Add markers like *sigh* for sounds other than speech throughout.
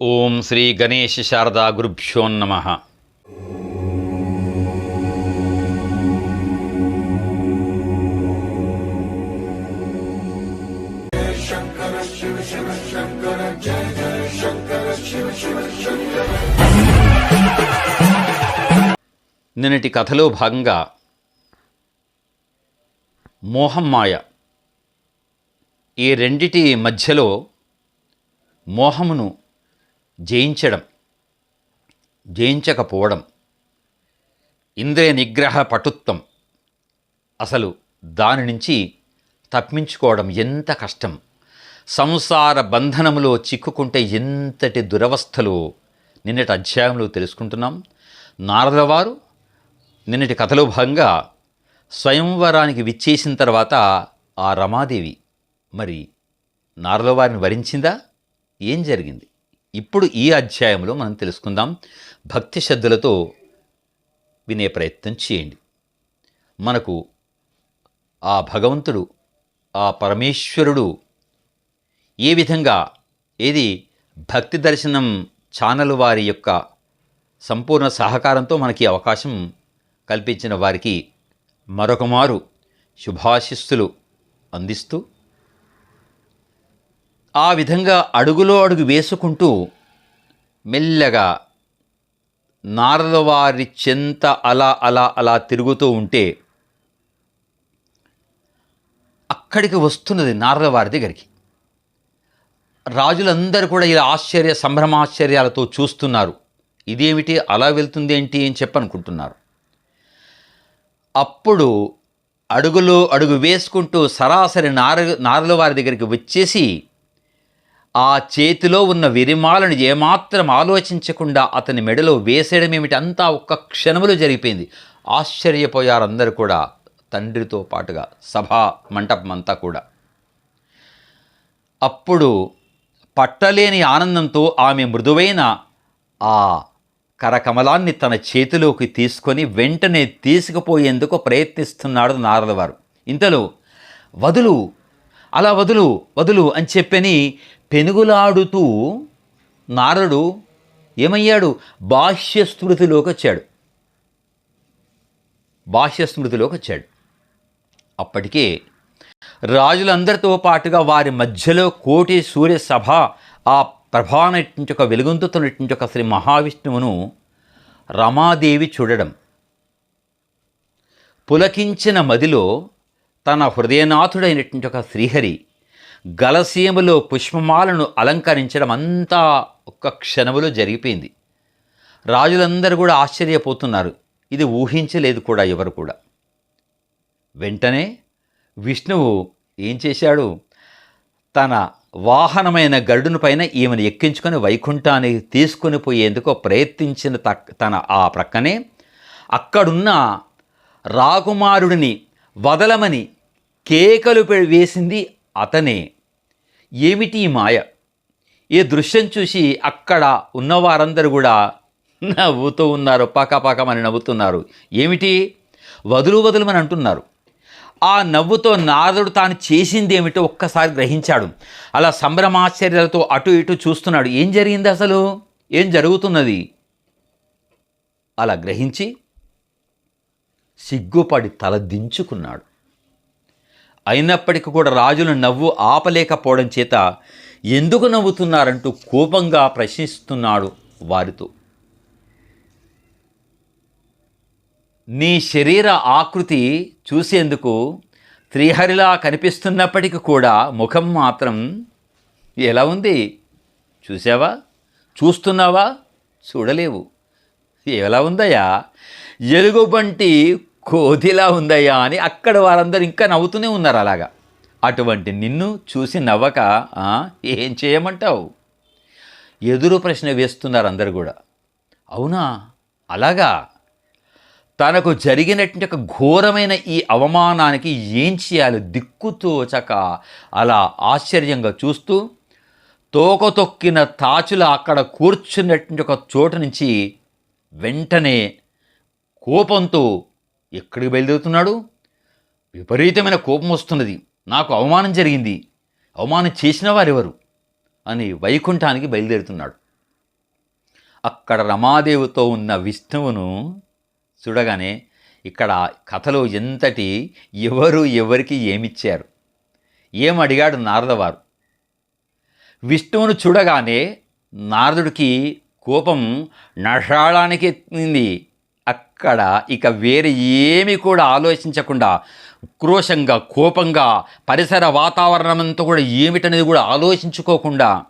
ఓం శ్రీ గణేష్ శారదా గురుభ్యో నమ. నిన్నటి కథలో భాగంగా మోహం మాయ. ఈ రెండిటి మధ్యలో మోహమును జయించడం జయించకపోవడం ఇంద్రియ నిగ్రహ పటుత్వం అసలు దాని నుంచి తప్పించుకోవడం ఎంత కష్టం. సంసార బంధనములో చిక్కుకుంటే ఎంతటి దురవస్థలు నిన్నటి అధ్యాయంలో తెలుసుకుంటున్నాం. నారద వారు నిన్నటి కథలో భాగంగా స్వయంవరానికి విచ్చేసిన తర్వాత ఆ రమాదేవి మరి నారద వారిని వరించిందా? ఏం జరిగింది? ఇప్పుడు ఈ అధ్యాయంలో మనం తెలుసుకుందాం. భక్తి శ్రద్ధలతో వినే ప్రయత్నం చేయండి. మనకు ఆ భగవంతుడు ఆ పరమేశ్వరుడు ఏ విధంగా ఏది భక్తి దర్శనం ఛానల్ వారి యొక్క సంపూర్ణ సహకారంతో మనకి అవకాశం కల్పించిన వారికి మరొక మారు శుభాశిస్సులు అందిస్తూ ఆ విధంగా అడుగులో అడుగు వేసుకుంటూ మెల్లగా నారద వారి చెంత అలా అలా అలా తిరుగుతూ ఉంటే అక్కడికి వస్తున్నది నారదవారి దగ్గరికి. రాజులందరూ కూడా ఇలా ఆశ్చర్య సంభ్రమాశ్చర్యాలతో చూస్తున్నారు. ఇదేమిటి? అలా వెళ్తుంది ఏంటి అని చెప్పనుకుంటున్నారు. అప్పుడు అడుగులో అడుగు వేసుకుంటూ సరాసరి నార నారదవారి దగ్గరికి వచ్చేసి ఆ చేతిలో ఉన్న విరిమాలను ఏమాత్రం ఆలోచించకుండా అతని మెడలో వేసేయడం ఏమిటి? అంతా ఒక్క క్షణములో జరిగిపోయింది. ఆశ్చర్యపోయారు అందరూ కూడా తండ్రితో పాటుగా సభా మంటపం అంతా కూడా. అప్పుడు పట్టలేని ఆనందంతో ఆమె మృదువైన ఆ కరకమలాన్ని తన చేతిలోకి తీసుకొని వెంటనే తీసుకుపోయేందుకు ప్రయత్నిస్తున్నాడు నారదవారు. ఇంతలో వదులు అలా వదులు వదులు అని చెప్పని పెనుగులాడుతూ నారడు ఏమయ్యాడు? బాహ్య స్మృతిలోకి వచ్చాడు. బాహ్య స్మృతిలోకి వచ్చాడు. అప్పటికే రాజులందరితో పాటుగా వారి మధ్యలో కోటి సూర్య సభ ఆ ప్రభానటువంటి ఒక వెలుగొందుతున్నటువంటి ఒక శ్రీ మహావిష్ణువును రమాదేవి చూడడం. పులకించిన మదిలో తన హృదయనాథుడైనటువంటి ఒక శ్రీహరి గలసీమలో పుష్పమాలను అలంకరించడం అంతా ఒక్క క్షణములో జరిగిపోయింది. రాజులందరూ కూడా ఆశ్చర్యపోతున్నారు. ఇది ఊహించలేదు కూడా ఎవరు కూడా. వెంటనే విష్ణువు ఏం చేశాడు? తన వాహనమైన గరుడును పైన ఈమెను ఎక్కించుకొని వైకుంఠానికి తీసుకొని పోయేందుకు ప్రయత్నించిన తక్ తన ఆ ప్రక్కనే అక్కడున్న రాకుమారుడిని వదలమని కేకలు వేసింది అతనే. ఏమిటి మాయ? ఈ దృశ్యం చూసి అక్కడ ఉన్నవారందరూ కూడా నవ్వుతూ ఉన్నారు పకపకమని నవ్వుతున్నారు. ఏమిటి? వదులు వదులుమని అంటున్నారు. ఆ నవ్వుతో నారదుడు తాను చేసింది ఏమిటో ఒక్కసారి గ్రహించాడు. అలా సంభ్రమాశ్చర్యాలతో అటు ఇటు చూస్తున్నాడు. ఏం జరిగింది అసలు? ఏం జరుగుతున్నది? అలా గ్రహించి సిగ్గుపడి తల దించుకున్నాడు. అయినప్పటికీ కూడా రాజులు నవ్వు ఆపలేకపోవడం చేత ఎందుకు నవ్వుతున్నారంటూ కోపంగా ప్రశ్నిస్తున్నాడు వారితో. నీ శరీర ఆకృతి చూసేందుకు త్రిహరిలా కనిపిస్తున్నప్పటికీ కూడా ముఖం మాత్రం ఎలా ఉంది? చూసావా చూస్తున్నావా? చూడలేవు. ఎలా ఉందయ్యా? ఎలుగుబంటి కోతిలా ఉందయ్యా అని అక్కడ వారందరూ ఇంకా నవ్వుతూనే ఉన్నారు అలాగా. అటువంటి నిన్ను చూసి నవ్వక ఏం చేయమంటావు? ఎదురు ప్రశ్న వేస్తున్నారు అందరు కూడా. అవునా? అలాగా? తనకు జరిగినటువంటి ఒక ఘోరమైన ఈ అవమానానికి ఏం చేయాలి దిక్కుతోచక అలా ఆశ్చర్యంగా చూస్తూ తోక తొక్కిన తాచుల అక్కడ కూర్చున్నటువంటి ఒక చోటు నుంచి వెంటనే కోపంతో ఎక్కడికి బయలుదేరుతున్నాడు? విపరీతమైన కోపం వస్తున్నది. నాకు అవమానం జరిగింది. అవమానం చేసిన వారెవరు? అని వైకుంఠానికి బయలుదేరుతున్నాడు. అక్కడ రమాదేవితో ఉన్న విష్ణువును చూడగానే ఇక్కడ కథలో ఎంతటి ఎవరు ఎవరికి ఏమిచ్చారు? ఏం అడిగాడు నారదవారు విష్ణువును చూడగానే నారదుడికి కోపం నషాళానికి ఎత్తింది అక్కడ ఇక వేరే ఏమి కూడా ఆలోచించకుండా క్రోశంగా కోపంగా పరిసర వాతావరణం అంతా కూడా ఏమిటనేది కూడా ఆలోచించుకోకుండా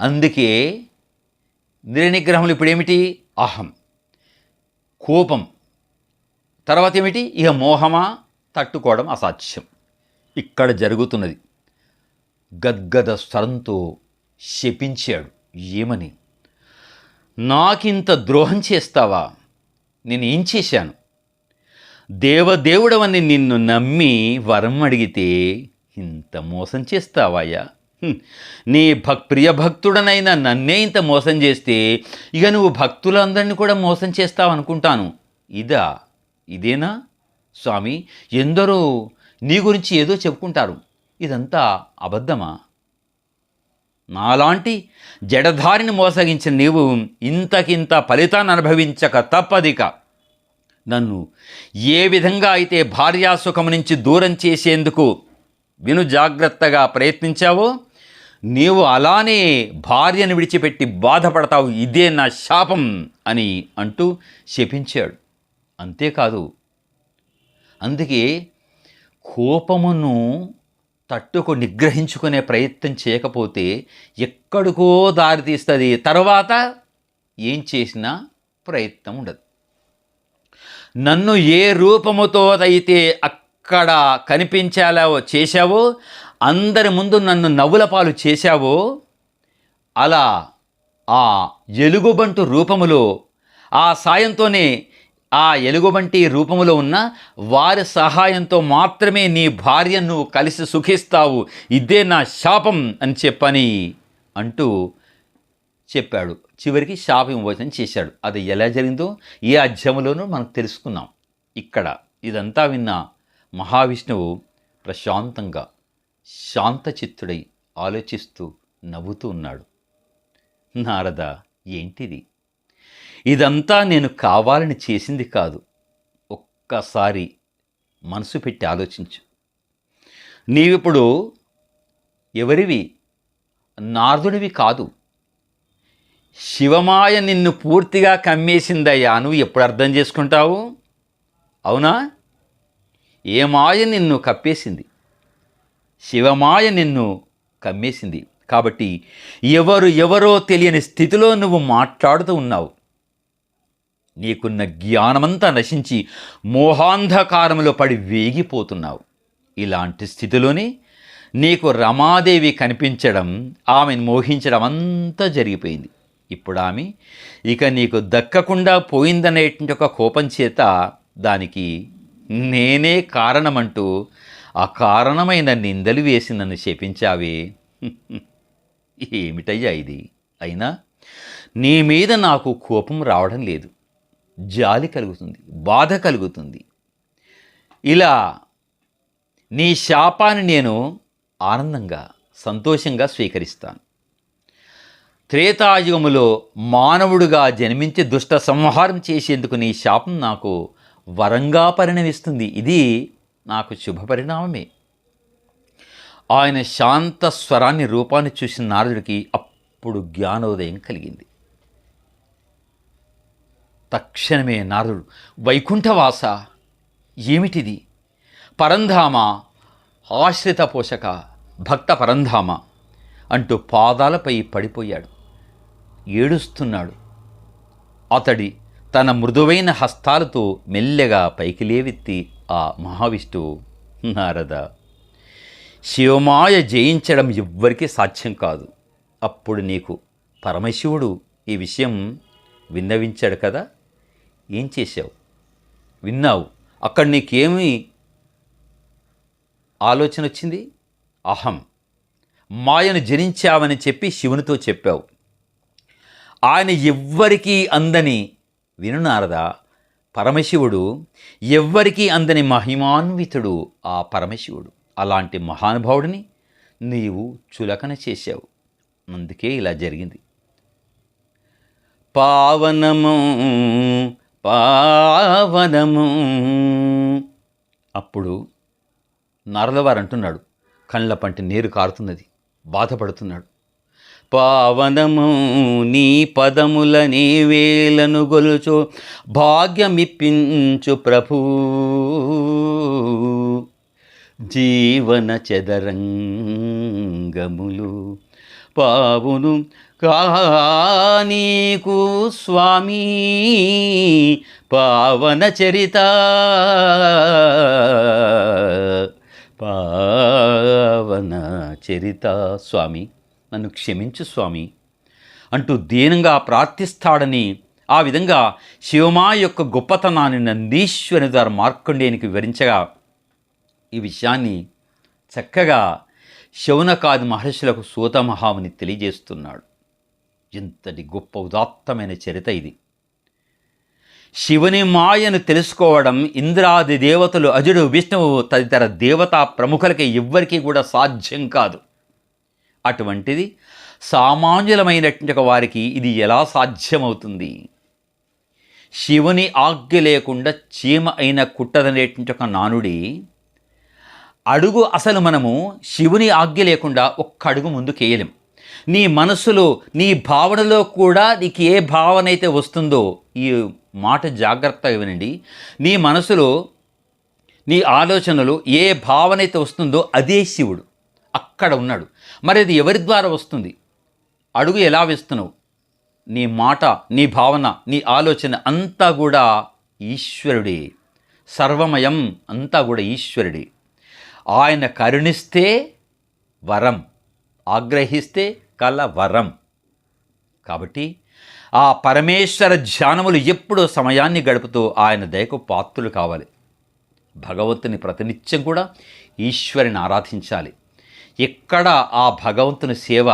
అందుకే నిర్నిగ్రహములు ఇప్పుడు ఏమిటి అహం. కోపం. తర్వాత ఏమిటి? ఇక మోహమా తట్టుకోవడం అసాధ్యం. ఇక్కడ జరుగుతున్నది. గద్గద స్వరంతో శపించాడు. ఏమని? నాకింత ద్రోహం చేస్తావా? నేను ఏం చేశాను? దేవదేవుడవని నిన్ను నమ్మి వరం అడిగితే ఇంత మోసం చేస్తావాయా నీ భక్ ప్రియ భక్తుడనైన నన్నే ఇంత మోసం చేస్తే ఇక నువ్వు భక్తులందరినీ కూడా మోసం చేస్తావు అనుకుంటాను ఇదా? ఇదేనా? స్వామి ఎందరో నీ గురించి ఏదో చెప్పుకుంటారు. ఇదంతా అబద్ధమా? నాలాంటి జడధారిని మోసగించిన నీవు ఇంతకింత ఫలితాన్ని అనుభవించక తప్పదిక. నన్ను ఏ విధంగా అయితే భార్యాసుఖము నుంచి దూరం చేసేందుకు విను జాగ్రత్తగా ప్రయత్నించావో నీవు అలానే భార్యను విడిచిపెట్టి బాధపడతావు ఇదే నా శాపం అని అంటూ శపించాడు. అంతేకాదు అందుకే కోపమును తట్టుకు నిగ్రహించుకునే ప్రయత్నం చేయకపోతే ఎక్కడికో దారితీస్తుంది తర్వాత ఏం చేసినా ప్రయత్నం ఉండదు. నన్ను ఏ రూపముతో అయితే అక్కడ కనిపించాలో చేశావో అందరి ముందు నన్ను నవ్వుల పాలు చేశావో అలా ఆ ఎలుగుబంటు రూపములో ఆ సాయంతోనే ఆ ఎలుగుబంటి రూపములో ఉన్న వారి సహాయంతో మాత్రమే నీ భార్యను నువ్వు కలిసి సుఖిస్తావు. ఇదే నా శాపం అని చెప్పని అంటూ చెప్పాడు. చివరికి శాప విమోచన చేశాడు. అది ఎలా జరిగిందో ఏ అధ్యయంలోనూ మనం తెలుసుకున్నాం ఇక్కడ ఇదంతా విన్న మహావిష్ణువు ప్రశాంతంగా శాంతచిత్తుడై ఆలోచిస్తూ నవ్వుతూ ఉన్నాడు. నారద ఏంటిది? ఇదంతా నేను కావాలని చేసింది కాదు. ఒక్కసారి మనసు పెట్టి ఆలోచించు. నీవిప్పుడు ఎవరివి? నారదుడివి కాదు. శివమాయ నిన్ను పూర్తిగా కమ్మేసిందయ్యా నువ్వు ఎప్పుడు అర్థం చేసుకుంటావు? అవునా? ఏ మాయ నిన్ను కప్పేసింది? శివమాయ నిన్ను కమ్మేసింది. కాబట్టి ఎవరు ఎవరో తెలియని స్థితిలో నువ్వు మాట్లాడుతూ ఉన్నావు. నీకున్న జ్ఞానమంతా నశించి మోహాంధకారంలో పడి వేగిపోతున్నావు. ఇలాంటి స్థితిలోనే నీకు రమాదేవి కనిపించడం ఆమెను మోహించడం అంతా జరిగిపోయింది. ఇప్పుడు ఆమె ఇక నీకు దక్కకుండా పోయిందనేటువంటి ఒక కోపం చేత దానికి నేనే కారణమంటూ అకారణమైన నిందలు వేసి నన్ను శపించావే. *laughs* ఏమిటయ్యా ఇది? అయినా నీ మీద నాకు కోపం రావడం లేదు. జాలి కలుగుతుంది బాధ కలుగుతుంది. ఇలా నీ శాపాన్ని నేను ఆనందంగా సంతోషంగా స్వీకరిస్తాను. త్రేతాయుగములో మానవుడుగా జన్మించి దుష్ట సంహారం చేసేందుకు నీ శాపం నాకు వరంగా పరిణమిస్తుంది. ఇది నాకు శుభ పరిణామమే. ఆయన శాంత స్వరాన్ని రూపాన్ని చూసిన నారదుడికి అప్పుడు జ్ఞానోదయం కలిగింది. తక్షణమే నారదుడు. వైకుంఠవాస ఏమిటిది? పరంధామ ఆశ్రిత పోషక భక్త పరంధామ అంటూ పాదాలపై పడిపోయాడు. ఏడుస్తున్నాడు. అతడి తన మృదువైన హస్తాలతో మెల్లగా పైకి లేవెత్తి ఆ మహావిష్ణువు నారద శివమాయ జయించడం ఎవ్వరికీ సాధ్యం కాదు. అప్పుడు నీకు పరమశివుడు ఈ విషయం విన్నవించాడు కదా? ఏం చేశావు? విన్నావు. అక్కడ నీకేమి ఆలోచన వచ్చింది? అహం. మాయను జనించావని చెప్పి శివునితో చెప్పావు. ఆయన ఎవ్వరికీ అందని వినునారదా? పరమశివుడు ఎవ్వరికీ అందని మహిమాన్వితుడు ఆ పరమశివుడు. అలాంటి మహానుభావుడిని నీవు చులకన చేశావు. అందుకే ఇలా జరిగింది. పావనము పావనము. అప్పుడు నారదవారు అంటున్నాడు కళ్ళ పంటి నీరు కారుతున్నది బాధపడుతున్నాడు. పావనము నీ పదముల నీ వేలను గొలుచు భాగ్యమిప్పించు ప్రభు. జీవన చదరంగములు పావును నీకు స్వామి పావన చరిత. పావన చరిత స్వామి నన్ను క్షమించు స్వామి. అంటూ దీనంగా ప్రార్థిస్తాడని ఆ విధంగా శివమా యొక్క గొప్పతనాన్ని నందీశ్వరుని ద్వారా మార్కండేయునికి వివరించగా ఈ విషయాన్ని చక్కగా శౌనకాది మహర్షులకు సూత మహాముని తెలియజేస్తున్నాడు. ఇంతటి గొప్ప ఉదాత్తమైన చరిత ఇది. శివుని మాయను తెలుసుకోవడం ఇంద్రాది దేవతలు అజుడు విష్ణువు తదితర దేవతా ప్రముఖులకి ఎవ్వరికీ కూడా సాధ్యం కాదు. అటువంటిది సామాన్యులమైనటువంటి ఒక వారికి ఇది ఎలా సాధ్యమవుతుంది? శివుని ఆజ్ఞ లేకుండా చీమ అయిన కుట్టదనేటువంటి ఒక నానుడి అడుగు అసలు మనము శివుని ఆజ్ఞ లేకుండా ఒక్క అడుగు ముందుకేయలేం. నీ మనసులో నీ భావనలో కూడా నీకు ఏ భావన అయితే వస్తుందో ఈ మాట జాగ్రత్తగా వినండి. నీ మనసులో నీ ఆలోచనలో ఏ భావన అయితే వస్తుందో అదే శివుడు. అక్కడ ఉన్నాడు. మరి అది ఎవరి ద్వారా వస్తుంది? అడుగు ఎలా వేస్తున్నావు? నీ మాట నీ భావన నీ ఆలోచన అంతా కూడా ఈశ్వరుడే. సర్వమయం అంతా కూడా ఈశ్వరుడే. ఆయన కరుణిస్తే వరం ఆగ్రహిస్తే కల వరం కాబట్టి ఆ పరమేశ్వర ధ్యానములు ఎప్పుడూ సమయాన్ని గడుపుతూ ఆయన దయకు పాత్రులు కావాలి. భగవంతుని ప్రతినిత్యం కూడా ఈశ్వరిని ఆరాధించాలి. ఎక్కడ ఆ భగవంతుని సేవ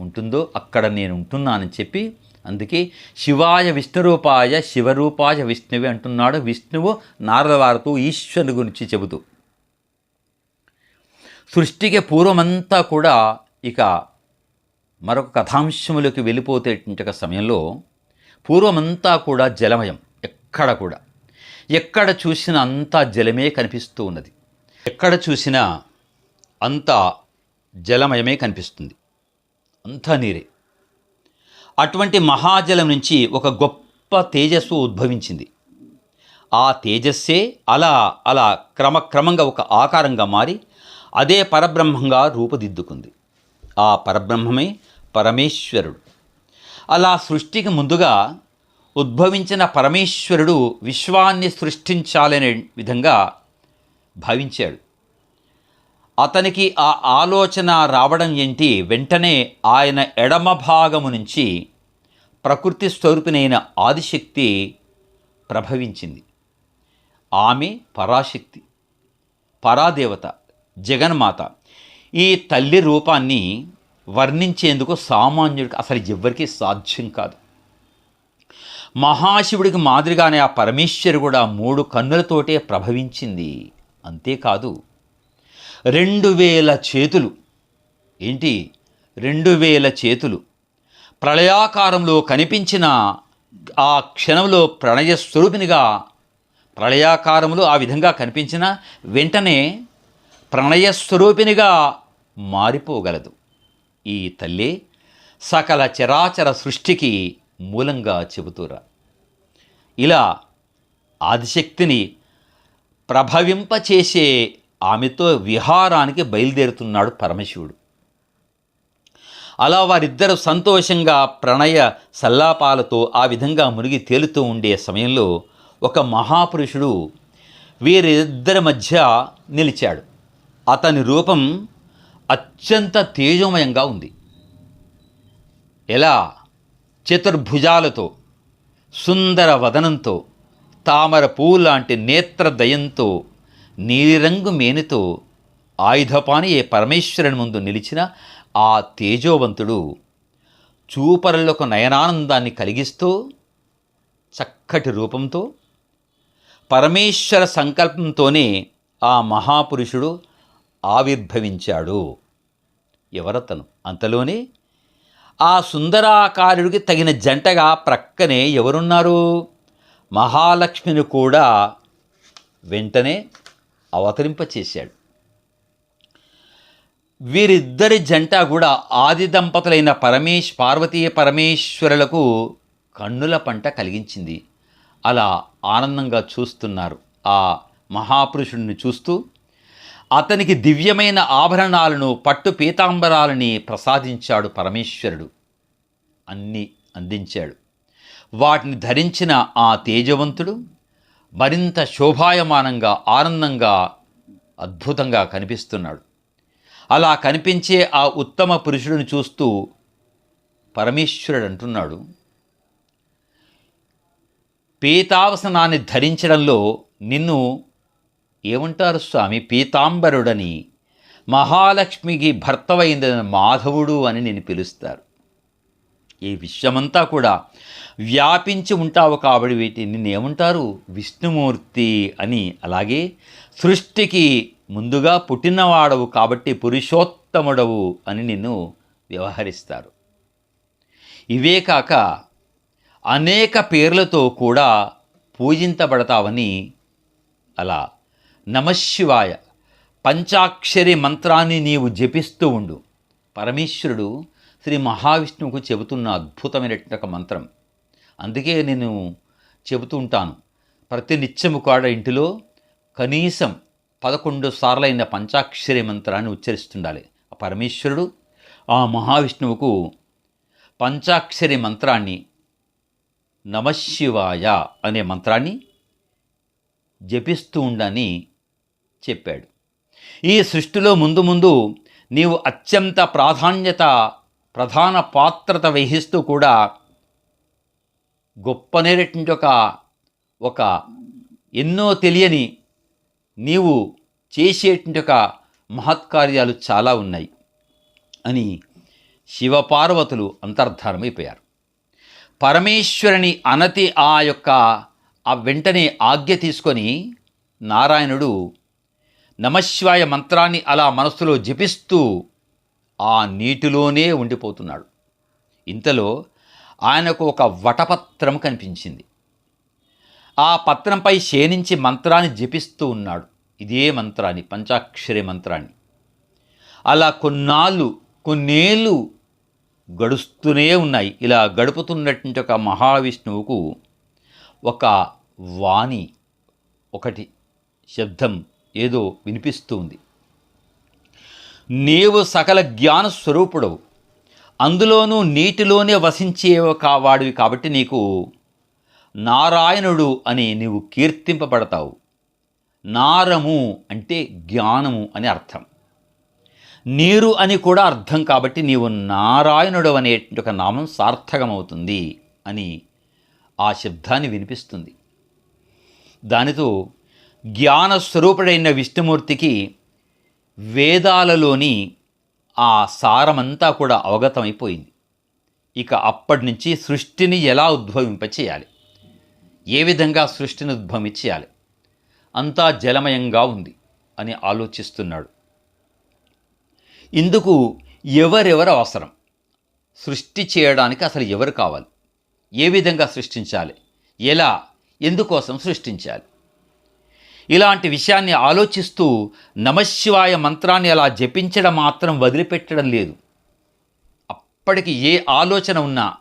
ఉంటుందో అక్కడ నేను ఉంటున్నానని చెప్పి అందుకే శివాయ విష్ణురూపాయ శివరూపాయ విష్ణువే అంటున్నాడు విష్ణువు నారదవారితో ఈశ్వరుని గురించి చెబుతూ. సృష్టికి పూర్వమంతా కూడా ఇక మరొక కథాంశములకు వెళ్ళిపోతేటువంటి సమయంలో పూర్వమంతా కూడా జలమయం ఎక్కడ కూడా. ఎక్కడ చూసినా అంతా జలమే కనిపిస్తూ ఉన్నది. ఎక్కడ చూసినా అంతా జలమయమే కనిపిస్తుంది. అంతా నీరే. అటువంటి మహాజలం నుంచి ఒక గొప్ప తేజస్సు ఉద్భవించింది. ఆ తేజస్సే అలా అలా క్రమక్రమంగా ఒక ఆకారంగా మారి అదే పరబ్రహ్మంగా రూపుదిద్దుకుంది. ఆ పరబ్రహ్మమే పరమేశ్వరుడు. అలా సృష్టికి ముందుగా ఉద్భవించిన పరమేశ్వరుడు విశ్వాన్ని సృష్టించాలనే విధంగా భావించాడు. అతనికి ఆ ఆలోచన రావడం ఏంటి? వెంటనే ఆయన ఎడమ భాగము నుంచి ప్రకృతి స్వరూపినైన ఆదిశక్తి ప్రభవించింది. ఆమె పరాశక్తి పరాదేవత జగన్మాత. ఈ తల్లి రూపాన్ని వర్ణించేందుకు సామాన్యుడికి అసలు ఎవ్వరికీ సాధ్యం కాదు. మహాశివుడికి మాదిరిగానే ఆ పరమేశ్వరు కూడా మూడు కన్నులతోటే ప్రభవించింది. అంతేకాదు రెండు వేల చేతులు ఏంటి? రెండు వేల చేతులు ప్రళయాకారంలో కనిపించిన ఆ క్షణంలో ప్రణయ స్వరూపినిగా ప్రళయాకారంలో ఆ విధంగా కనిపించిన వెంటనే ప్రణయ స్వరూపినిగా మారిపోగలదు. ఈ తల్లి సకల చరాచర సృష్టికి మూలంగా చెబుతురా. ఇలా ఆదిశక్తిని ప్రభవింపచేసే ఆమెతో విహారానికి బయలుదేరుతున్నాడు పరమశివుడు. అలా వారిద్దరూ సంతోషంగా ప్రణయ సల్లాపాలతో ఆ విధంగా మునిగి తేలుతూ ఉండే సమయంలో ఒక మహాపురుషుడు వీరిద్దరి మధ్య నిలిచాడు. అతని రూపం అత్యంత తేజోమయంగా ఉంది. ఎలా? చతుర్భుజాలతో సుందర వదనంతో తామర పువ్వు లాంటి నేత్రదయంతో నీలిరంగు మేనితో ఆయుధపాని ఏ పరమేశ్వరుని ముందు నిలిచిన ఆ తేజోవంతుడు చూపరులకు నయనానందాన్ని కలిగిస్తూ చక్కటి రూపంతో పరమేశ్వర సంకల్పంతోనే ఆ మహాపురుషుడు ఆవిర్భవించాడు. ఎవరతను? అంతలోనే ఆ సుందరాకారుడికి తగిన జంటగా ప్రక్కనే ఎవరున్నారు? మహాలక్ష్మిని కూడా వెంటనే అవతరింపచేశాడు. వీరిద్దరి జంట కూడా ఆది దంపతులైన పరమేశ్ పార్వతీ పరమేశ్వరులకు కన్నుల పంట కలిగించింది. అలా ఆనందంగా చూస్తున్నారు ఆ మహాపురుషుడిని చూస్తూ అతనికి దివ్యమైన ఆభరణాలను పట్టు పీతాంబరాలని ప్రసాదించాడు పరమేశ్వరుడు. అన్నీ అందించాడు. వాటిని ధరించిన ఆ తేజవంతుడు మరింత శోభాయమానంగా ఆనందంగా అద్భుతంగా కనిపిస్తున్నాడు. అలా కనిపించే ఆ ఉత్తమ పురుషుడిని చూస్తూ పరమేశ్వరుడు అంటున్నాడు పీతావసనాన్ని ధరించడంలో నిన్ను ఏమంటారు స్వామి? పీతాంబరుడని మహాలక్ష్మికి భర్తవైందని మాధవుడు అని నేను పిలుస్తారు. ఈ విశ్వమంతా కూడా వ్యాపించి ఉంటావు కాబట్టి వీటిని నిన్ను ఏమంటారు? విష్ణుమూర్తి అని. అలాగే సృష్టికి ముందుగా పుట్టినవాడవు కాబట్టి పురుషోత్తముడవు అని నిన్ను వ్యవహరిస్తారు. ఇవే కాక అనేక పేర్లతో కూడా పూజించబడతావని అలా నమశివాయ పంచాక్షరి మంత్రాన్ని నీవు జపిస్తూ ఉండు. పరమేశ్వరుడు శ్రీ మహావిష్ణువుకు చెబుతున్న అద్భుతమైనటువంటి ఒక మంత్రం. అందుకే నేను చెబుతూ ఉంటాను. ప్రతి నిత్యము కూడా ఇంటిలో కనీసం పదకొండు సార్లైన పంచాక్షరి మంత్రాన్ని ఉచ్చరిస్తుండాలి. ఆ పరమేశ్వరుడు ఆ మహావిష్ణువుకు పంచాక్షరి మంత్రాన్ని నమశివాయ అనే మంత్రాన్ని జపిస్తూ ఉండని చెప్పాడు. ఈ సృష్టిలో ముందు ముందు నీవు అత్యంత ప్రాధాన్యత ప్రధాన పాత్రత వహిస్తూ కూడా గొప్పనేటటువంటి ఒక ఒక ఎన్నో తెలియని నీవు చేసేటువంటి ఒక మహత్కార్యాలు చాలా ఉన్నాయి అని శివపార్వతులు అంతర్ధానమైపోయారు. పరమేశ్వరుని అనతి ఆ యొక్క ఆ వెంటనే ఆజ్ఞ తీసుకొని నారాయణుడు నమశివాయ మంత్రాన్ని అలా మనస్సులో జపిస్తూ ఆ నీటిలోనే ఉండిపోతున్నాడు. ఇంతలో ఆయనకు ఒక వటపత్రం కనిపించింది. ఆ పత్రంపై శేనించి మంత్రాన్ని జపిస్తూ ఉన్నాడు. ఇదే మంత్రాన్ని పంచాక్షరి మంత్రాన్ని. అలా కొన్నాళ్ళు కొన్నేళ్ళు గడుస్తూనే ఉన్నాయి. ఇలా గడుపుతున్నటువంటి ఒక మహావిష్ణువుకు ఒక వాణి ఒకటి శబ్దం ఏదో వినిపిస్తుంది. నీవు సకల జ్ఞాన స్వరూపుడవు. అందులోనూ నీటిలోనే వసించే కావాడివి కాబట్టి నీకు నారాయణుడు అని నీవు కీర్తింపబడతావు. నారము అంటే జ్ఞానము అని అర్థం. నీరు అని కూడా అర్థం కాబట్టి నీవు నారాయణుడు అనే ఒక నామం సార్థకమవుతుంది అని ఆ శబ్దాన్ని వినిపిస్తుంది. దానితో జ్ఞానస్వరూపుడైన విష్ణుమూర్తికి వేదాలలోని ఆ సారమంతా కూడా అవగతమైపోయింది. ఇక అప్పటి నుంచి సృష్టిని ఎలా ఉద్భవింపచేయాలి? ఏ విధంగా సృష్టిని ఉద్భవించేయాలి అంతా జలమయంగా ఉంది అని ఆలోచిస్తున్నాడు. ఇందుకు ఎవరెవరు అవసరం? సృష్టి చేయడానికి అసలు ఎవరు కావాలి? ఏ విధంగా సృష్టించాలి? ఎలా? ఎందుకోసం సృష్టించాలి? ఇలాంటి విషయాన్ని ఆలోచిస్తూ నమశివాయ మంత్రాన్ని అలా జపించడం మాత్రం వదిలిపెట్టడం లేదు. అప్పటికి ఏ ఆలోచన ఉన్నా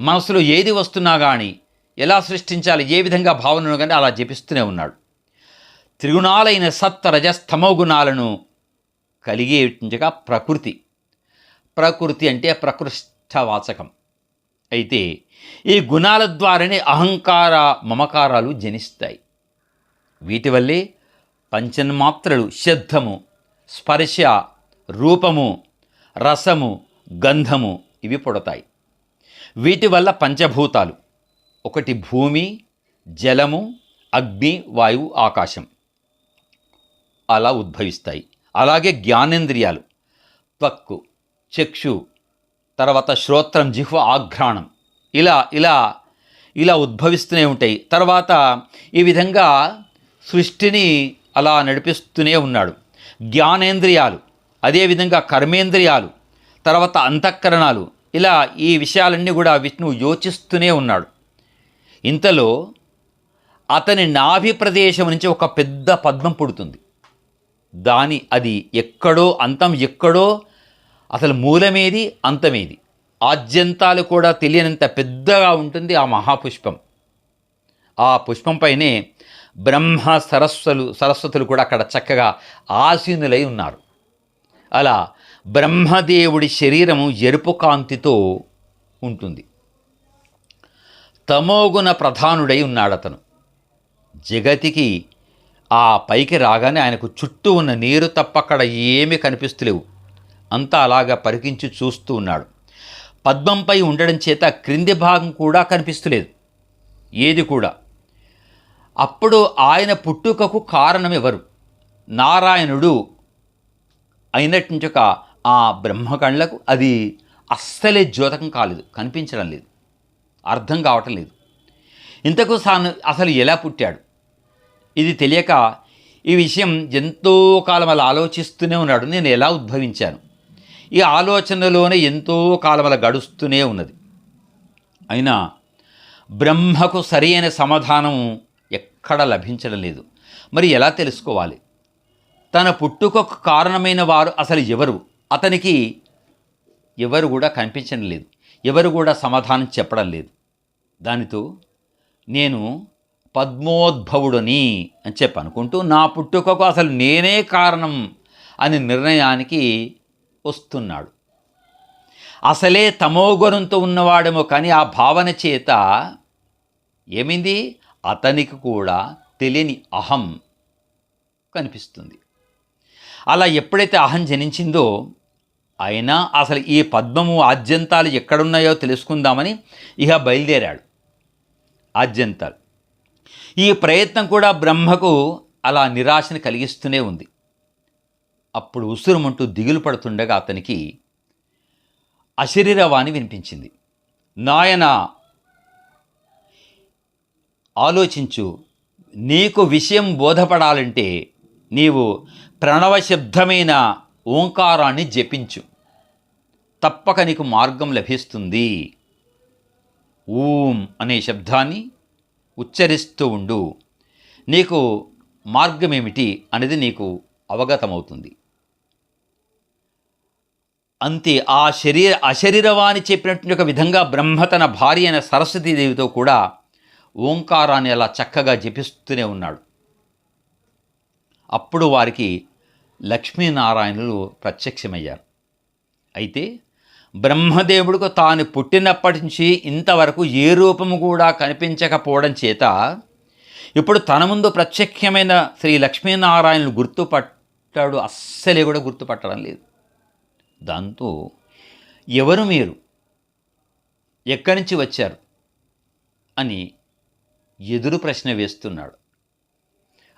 మనసులో ఏది వస్తున్నా కానీ ఎలా సృష్టించాలి ఏ విధంగా భావనను కానీ అలా జపిస్తూనే ఉన్నాడు. త్రిగుణాలైన సత్త రజస్తమో గుణాలను కలిగేట్టుగా ప్రకృతి. ప్రకృతి అంటే ప్రకృష్టవాచకం. అయితే ఈ గుణాల ద్వారానే అహంకార మమకారాలు జనిస్తాయి. వీటి వల్లే పంచన్మాత్రలు శబ్దము స్పర్శ రూపము రసము గంధము ఇవి పుడతాయి. వీటి వల్ల పంచభూతాలు ఒకటి భూమి జలము అగ్ని వాయువు ఆకాశం అలా ఉద్భవిస్తాయి. అలాగే జ్ఞానేంద్రియాలు త్వక్కు చక్షు తర్వాత శ్రోత్రం జిహ్వ ఆఘ్రాణం ఇలా ఇలా ఇలా ఉద్భవిస్తూనే ఉంటాయి. తర్వాత ఈ విధంగా సృష్టిని అలా నడిపిస్తూనే ఉన్నాడు. జ్ఞానేంద్రియాలు అదేవిధంగా కర్మేంద్రియాలు తర్వాత అంతఃకరణాలు ఇలా ఈ విషయాలన్నీ కూడా విష్ణువు యోచిస్తూనే ఉన్నాడు. ఇంతలో అతని నాభి ప్రదేశం నుంచి ఒక పెద్ద పద్మం పుడుతుంది. దాని అది ఎక్కడో అంతం ఎక్కడో అసలు మూలమేది అంతమేది? ఆద్యంతాలు కూడా తెలియనంత పెద్దగా ఉంటుంది ఆ మహాపుష్పం. ఆ పుష్పంపైనే బ్రహ్మ సరస్వలు సరస్వతులు కూడా అక్కడ చక్కగా ఆసీనులై ఉన్నారు. అలా బ్రహ్మదేవుడి శరీరము ఎరుపు కాంతితో ఉంటుంది. తమోగుణ ప్రధానుడై ఉన్నాడు అతను జగతికి ఆ పైకి రాగానే ఆయనకు చుట్టూ ఉన్న నీరు తప్ప అక్కడ ఏమీ కనిపిస్తలేవు. అంతా అలాగా పరికించి చూస్తూ ఉన్నాడు. పద్మంపై ఉండడం చేత క్రింది భాగం కూడా కనిపిస్తలేదు. ఏది కూడా. అప్పుడు ఆయన పుట్టుకకు కారణం ఎవరు నారాయణుడు అయినట్టు ఒక ఆ బ్రహ్మకళ్ళకు అది అస్సలే ద్యోతకం కాలేదు కనిపించడం లేదు అర్థం కావటం లేదు. ఇంతకు సాను అసలు ఎలా పుట్టాడు? ఇది తెలియక ఈ విషయం ఎంతో కాలం అలా ఆలోచిస్తూనే ఉన్నాడు. నేను ఎలా ఉద్భవించాను? ఈ ఆలోచనలోనే ఎంతో కాలం అలా గడుస్తూనే ఉన్నది. అయినా బ్రహ్మకు సరైన సమాధానం ఎక్కడ లభించడం లేదు. మరి ఎలా తెలుసుకోవాలి? తన పుట్టుకకు కారణమైన వారు అసలు ఎవరు? అతనికి ఎవరు కూడా కనిపించడం లేదు. ఎవరు కూడా సమాధానం చెప్పడం లేదు. దానితో నేను పద్మోద్భవుడని అని చెప్పి అనుకుంటూ నా పుట్టుకకు అసలు నేనే కారణం అని నిర్ణయానికి వస్తున్నాడు. అసలే తమోగుణంతో ఉన్నవాడేమో కానీ ఆ భావన చేత ఏమైంది? అతనికి కూడా తెలియని అహం కనిపిస్తుంది. అలా ఎప్పుడైతే అహం జనించిందో అయినా అసలు ఈ పద్మము ఆద్యంతాలు ఎక్కడున్నాయో తెలుసుకుందామని ఇహ బయలుదేరాడు. ఆద్యంతాలు. ఈ ప్రయత్నం కూడా బ్రహ్మకు అలా నిరాశను కలిగిస్తూనే ఉంది. అప్పుడు ఉసురుమంటూ దిగులు పడుతుండగా అతనికి అశరీరవాణి వినిపించింది. నాయన ఆలోచించు. నీకు విషయం బోధపడాలంటే నీవు ప్రణవశబ్దమైన ఓంకారాన్ని జపించు. తప్పక నీకు మార్గం లభిస్తుంది. ఊం అనే శబ్దాన్ని ఉచ్చరిస్తూ ఉండు. నీకు మార్గమేమిటి అనేది నీకు అవగతమవుతుంది. అంతే ఆ శరీర అశరీరవాణి చెప్పినటువంటి ఒక విధంగా బ్రహ్మ తన భార్య అయిన సరస్వతీదేవితో కూడా ఓంకారాన్ని అలా చక్కగా జపిస్తూనే ఉన్నాడు. అప్పుడు వారికి లక్ష్మీనారాయణులు ప్రత్యక్షమయ్యారు. అయితే బ్రహ్మదేవుడికి తాను పుట్టినప్పటి నుంచి ఇంతవరకు ఏ రూపము కూడా కనిపించకపోవడం చేత ఇప్పుడు తన ముందు ప్రత్యక్షమైన శ్రీ లక్ష్మీనారాయణులు గుర్తుపట్టాడు అస్సలే కూడా గుర్తుపట్టడం లేదు. దాంతో ఎవరు మీరు? ఎక్కడి నుంచి వచ్చారు? అని ఎదురు ప్రశ్న వేస్తున్నాడు.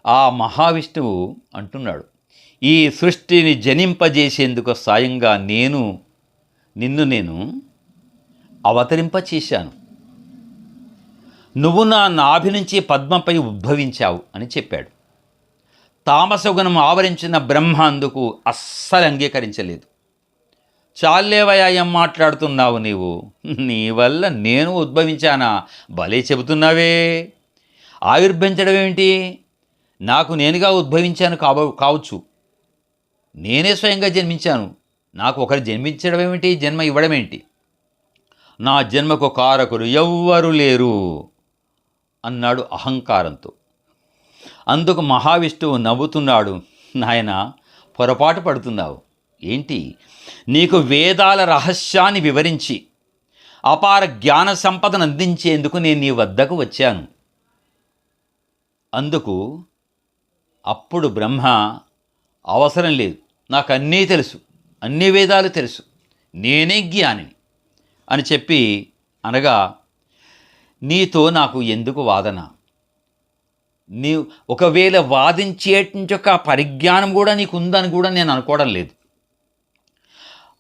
ఆ మహావిష్ణువు అంటున్నాడు ఈ సృష్టిని జనింపజేసేందుకు సాయంగా నేను నిన్ను నేను అవతరింపచేశాను. నువ్వు నా నాభి నుంచి పద్మపై ఉద్భవించావు అని చెప్పాడు. తామసగుణం ఆవరించిన బ్రహ్మ అందుకు అస్సలు అంగీకరించలేదు. చాలేవయ్యా ఏం మాట్లాడుతున్నావు నీవు? నీ వల్ల నేను ఉద్భవించానా? భలే చెబుతున్నావే. ఆవిర్భించడం ఏమిటి? నాకు నేనుగా ఉద్భవించాను కావ కావచ్చు. నేనే స్వయంగా జన్మించాను. నాకు ఒకరు జన్మించడం ఏమిటి? జన్మ ఇవ్వడం ఏంటి? నా జన్మకు కారకులు ఎవ్వరు లేరు అన్నాడు అహంకారంతో. అందుకు మహావిష్ణువు నవ్వుతున్నాడు. నాయన పొరపాటు పడుతున్నావు. ఏంటి? నీకు వేదాల రహస్యాన్ని వివరించి అపార జ్ఞాన సంపదను అందించేందుకు నేను నీ వద్దకు వచ్చాను. అందుకు అప్పుడు బ్రహ్మ అవసరం లేదు. నాకు అన్నీ తెలుసు. అన్ని వేదాలు తెలుసు. నేనే జ్ఞానిని అని చెప్పి అనగా నీతో నాకు ఎందుకు వాదన? నీ ఒకవేళ వాదించేటువంటి యొక్క పరిజ్ఞానం కూడా నీకు ఉందని కూడా నేను అనుకోవడం లేదు.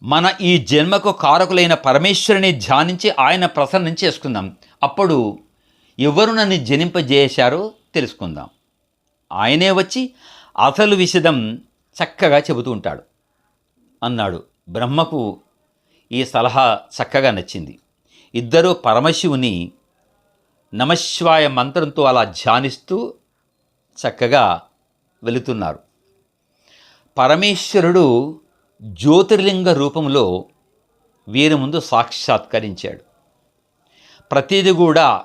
మన ఈ జన్మకు కారకులైన పరమేశ్వరుని ధ్యానించి ఆయన ప్రసన్నం చేసుకుందాం. అప్పుడు ఎవరు నన్ను జనింపజేశారో తెలుసుకుందాం. ఆయనే వచ్చి అసలు విషదం చక్కగా చెబుతూ ఉంటాడు. అన్నాడు. బ్రహ్మకు ఈ సలహా చక్కగా నచ్చింది. ఇద్దరూ పరమశివుని నమశ్వాయ మంత్రంతో అలా ధ్యానిస్తూ చక్కగా వెళుతున్నారు. పరమేశ్వరుడు జ్యోతిర్లింగ రూపంలో వీరి ముందు సాక్షాత్కరించాడు. ప్రతిదీ కూడా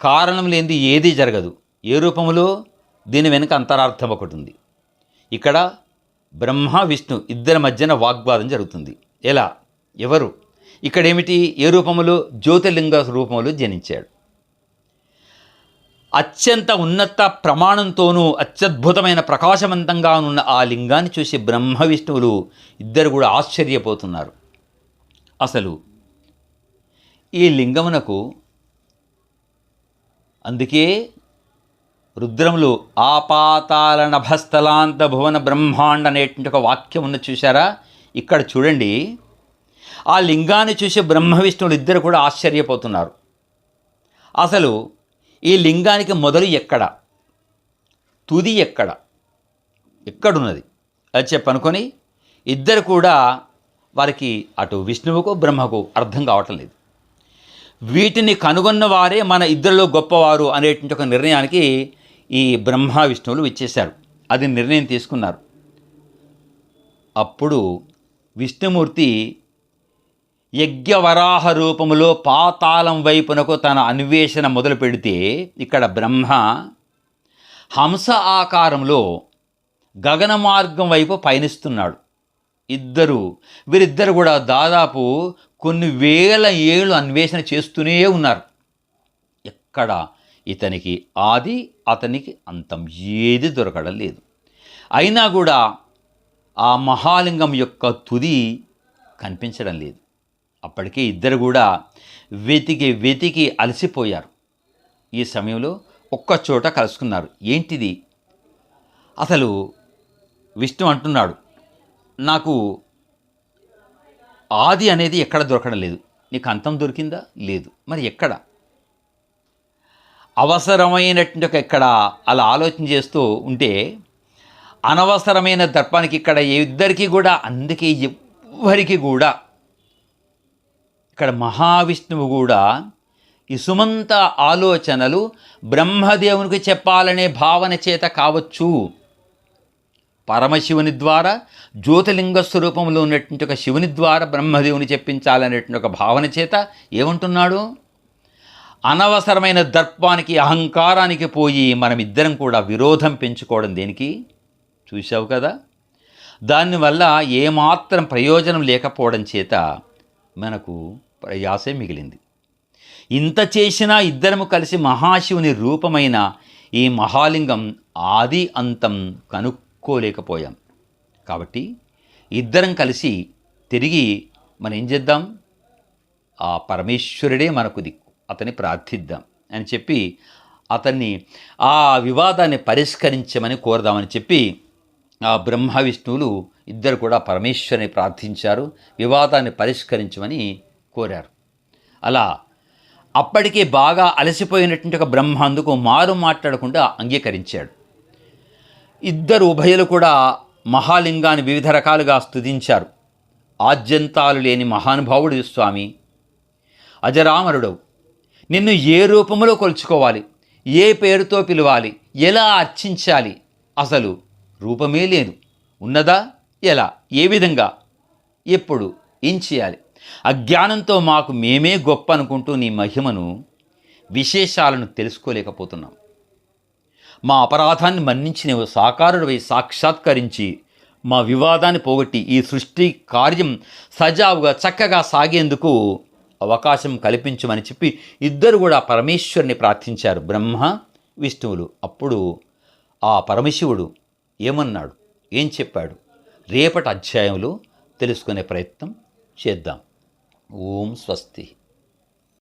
కారణం లేనిది ఏదీ జరగదు. ఏ రూపంలో దీని వెనుక అంతరార్థం ఒకటి ఉంది. ఇక్కడ బ్రహ్మ విష్ణు ఇద్దరి మధ్యన వాగ్వాదం జరుగుతుంది. ఎలా? ఎవరు? ఇక్కడేమిటి ఏ రూపములో? జ్యోతిర్లింగ రూపంలో జనించాడు. అత్యంత ఉన్నత ప్రమాణంతోనూ అత్యద్భుతమైన ప్రకాశవంతంగా ఉన్న ఆ లింగాన్ని చూసి బ్రహ్మ విష్ణువులు ఇద్దరు కూడా ఆశ్చర్యపోతున్నారు. అసలు ఈ లింగమునకు అందుకే రుద్రములు ఆపాతాల నభస్థలాంత భువన బ్రహ్మాండ అనేటువంటి ఒక వాక్యం ఉన్న చూశారా? ఇక్కడ చూడండి. ఆ లింగాన్ని చూసి బ్రహ్మ విష్ణువులు ఇద్దరు కూడా ఆశ్చర్యపోతున్నారు. అసలు ఈ లింగానికి మొదలు ఎక్కడ? తుది ఎక్కడ? ఎక్కడున్నది అది చెప్పనుకొని ఇద్దరు కూడా వారికి అటు విష్ణువుకు బ్రహ్మకు అర్థం కావటం లేదు. వీటిని కనుగొన్న వారే మన ఇద్దరిలో గొప్పవారు అనేటువంటి ఒక నిర్ణయానికి ఈ బ్రహ్మ విష్ణువులు ఇచ్చేశారు అది నిర్ణయం తీసుకున్నారు. అప్పుడు విష్ణుమూర్తి యజ్ఞవరాహ రూపములో పాతాళం వైపునకు తన అన్వేషణ మొదలు పెడితే ఇక్కడ బ్రహ్మ హంస ఆకారంలో గగన మార్గం వైపు పయనిస్తున్నాడు. ఇద్దరు వీరిద్దరు కూడా దాదాపు కొన్ని వేల ఏళ్ళు అన్వేషణ చేస్తూనే ఉన్నారు. ఎక్కడ? ఇతనికి ఆది అతనికి అంతం. ఏది దొరకడం లేదు అయినా కూడా ఆ మహాలింగం యొక్క తుది కనిపించడం లేదు. అప్పటికే ఇద్దరు కూడా వెతికి వెతికి అలసిపోయారు. ఈ సమయంలో ఒక్క చోట కలుసుకున్నారు. ఏంటిది? అసలు విష్ణు అంటున్నాడు నాకు ఆది అనేది ఎక్కడ దొరకడం లేదు. నీకు అంతం దొరికిందా? లేదు. మరి ఎక్కడ? అవసరమైనటువంటి ఒక ఇక్కడ అలా ఆలోచన చేస్తూ ఉంటే అనవసరమైన దర్పానికి ఇక్కడ ఇద్దరికీ కూడా అందుకే ఎవ్వరికి కూడా ఇక్కడ మహావిష్ణువు కూడా ఈ సుమంత ఆలోచనలు బ్రహ్మదేవునికి చెప్పాలనే భావన చేత కావచ్చు. పరమశివుని ద్వారా జ్యోతిలింగ స్వరూపంలో ఉన్నటువంటి ఒక శివుని ద్వారా బ్రహ్మదేవుని చెప్పించాలనేటువంటి ఒక భావన చేత ఏమంటున్నాడు? అనవసరమైన దర్పానికి అహంకారానికి పోయి మనమిద్దరం కూడా విరోధం పెంచుకోవడం దేనికి? చూశావు కదా? దానివల్ల ఏమాత్రం ప్రయోజనం లేకపోవడం చేత మనకు ప్రయాసే మిగిలింది. ఇంత చేసినా ఇద్దరము కలిసి మహాశివుని రూపమైన ఈ మహాలింగం ఆది అంతం కనుక్కోలేకపోయాం. కాబట్టి ఇద్దరం కలిసి తిరిగి మనం ఏం చేద్దాం? ఆ పరమేశ్వరుడే మనకు దిక్కు అతన్ని ప్రార్థిద్దాం అని చెప్పి అతన్ని ఆ వివాదాన్ని పరిష్కరించమని కోరదామని చెప్పి ఆ బ్రహ్మ విష్ణువులు ఇద్దరు కూడా పరమేశ్వరుని ప్రార్థించారు వివాదాన్ని పరిష్కరించమని కోరారు. అలా అప్పటికే బాగా అలసిపోయినటువంటి ఒక బ్రహ్మ అందుకు మారు మాట్లాడకుండా అంగీకరించాడు. ఇద్దరు ఉభయలు కూడా మహాలింగాన్ని వివిధ రకాలుగా స్థుతించారు ఆద్యంతాలు లేని మహానుభావుడు స్వామి. అజరామరుడవు. నిన్ను ఏ రూపంలో కొలుచుకోవాలి? ఏ పేరుతో పిలవాలి? ఎలా అర్చించాలి? అసలు రూపమే లేదు. ఉన్నదా? ఎలా? ఏ విధంగా? ఎప్పుడు? ఏం చేయాలి? అజ్ఞానంతో మాకు మేమే గొప్ప అనుకుంటూ నీ మహిమను విశేషాలను తెలుసుకోలేకపోతున్నాం. మా అపరాధాన్ని మన్నించి నీవు సాకారుడివై సాక్షాత్కరించి మా వివాదాన్ని పోగొట్టి ఈ సృష్టి కార్యం సజావుగా చక్కగా సాగేందుకు అవకాశం కల్పించమని చెప్పి ఇద్దరు కూడా పరమేశ్వరుని ప్రార్థించారు. బ్రహ్మ విష్ణువులు. అప్పుడు ఆ పరమశివుడు ఏమన్నాడు? ఏం చెప్పాడు? రేపటి అధ్యాయంలో తెలుసుకునే ప్రయత్నం చేద్దాం. ఓం స్వస్తి